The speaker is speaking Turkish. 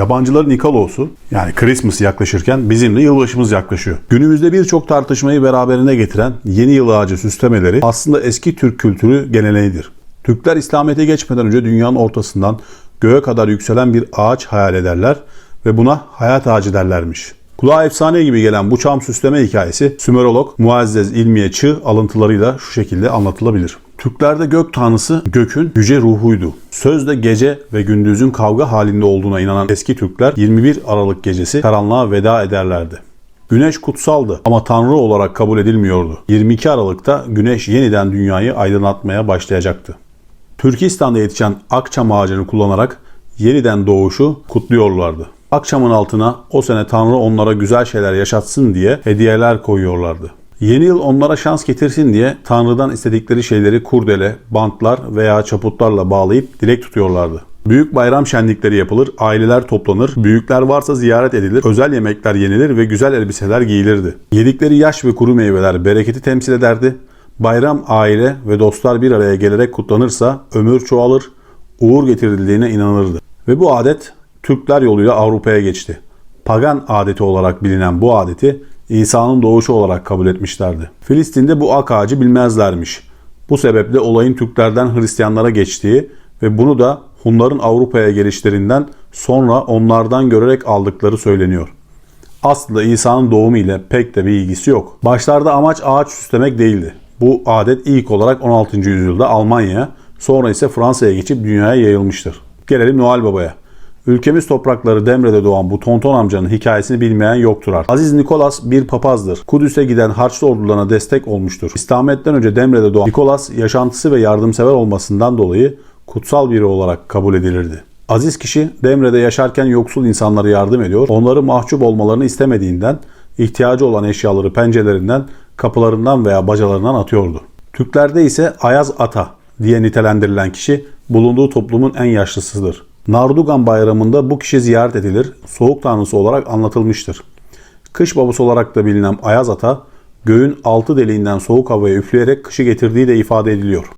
Yabancıların Nikolaos'u yani Christmas yaklaşırken bizim de yılbaşımız yaklaşıyor. Günümüzde birçok tartışmayı beraberine getiren yeni yıl ağacı süslemeleri aslında eski Türk kültürü geleneğidir. Türkler İslamiyet'e geçmeden önce dünyanın ortasından göğe kadar yükselen bir ağaç hayal ederler ve buna hayat ağacı derlermiş. Kulağa efsane gibi gelen bu çam süsleme hikayesi Sümerolog Muazzez İlmiye Çığ alıntılarıyla şu şekilde anlatılabilir. Türklerde gök tanrısı gökün yüce ruhuydu. Sözde gece ve gündüzün kavga halinde olduğuna inanan eski Türkler 21 Aralık gecesi karanlığa veda ederlerdi. Güneş kutsaldı ama tanrı olarak kabul edilmiyordu. 22 Aralık'ta güneş yeniden dünyayı aydınlatmaya başlayacaktı. Türkistan'da yetişen akçam ağacını kullanarak yeniden doğuşu kutluyorlardı. Akçamın altına o sene Tanrı onlara güzel şeyler yaşatsın diye hediyeler koyuyorlardı. Yeni yıl onlara şans getirsin diye Tanrı'dan istedikleri şeyleri kurdele, bantlar veya çaputlarla bağlayıp dilek tutuyorlardı. Büyük bayram şenlikleri yapılır, aileler toplanır, büyükler varsa ziyaret edilir, özel yemekler yenilir ve güzel elbiseler giyilirdi. Yedikleri yaş ve kuru meyveler bereketi temsil ederdi. Bayram aile ve dostlar bir araya gelerek kutlanırsa ömür çoğalır, uğur getirildiğine inanılırdı. Ve bu adet Türkler yoluyla Avrupa'ya geçti. Pagan adeti olarak bilinen bu adeti İsa'nın doğuşu olarak kabul etmişlerdi. Filistin'de bu ak ağacı bilmezlermiş. Bu sebeple olayın Türklerden Hristiyanlara geçtiği ve bunu da Hunların Avrupa'ya gelişlerinden sonra onlardan görerek aldıkları söyleniyor. Aslında İsa'nın doğumu ile pek de bir ilgisi yok. Başlarda amaç ağaç süslemek değildi. Bu adet ilk olarak 16. yüzyılda Almanya'ya, sonra ise Fransa'ya geçip dünyaya yayılmıştır. Gelelim Noel Baba'ya. Ülkemiz toprakları Demre'de doğan bu tonton amcanın hikayesini bilmeyen yoktur artık. Aziz Nikolas bir papazdır. Kudüs'e giden Harçlı ordularına destek olmuştur. İslamiyet'ten önce Demre'de doğan Nikolas yaşantısı ve yardımsever olmasından dolayı kutsal biri olarak kabul edilirdi. Aziz kişi Demre'de yaşarken yoksul insanlara yardım ediyor. Onları mahcup olmalarını istemediğinden ihtiyacı olan eşyaları pencerelerinden, kapılarından veya bacalarından atıyordu. Türklerde ise Ayaz Ata diye nitelendirilen kişi bulunduğu toplumun en yaşlısıdır. Nardugan bayramında bu kişi ziyaret edilir, soğuk tanrısı olarak anlatılmıştır. Kış babası olarak da bilinen Ayaz Ata, göğün altı deliğinden soğuk havaya üfleyerek kışı getirdiği de ifade ediliyor.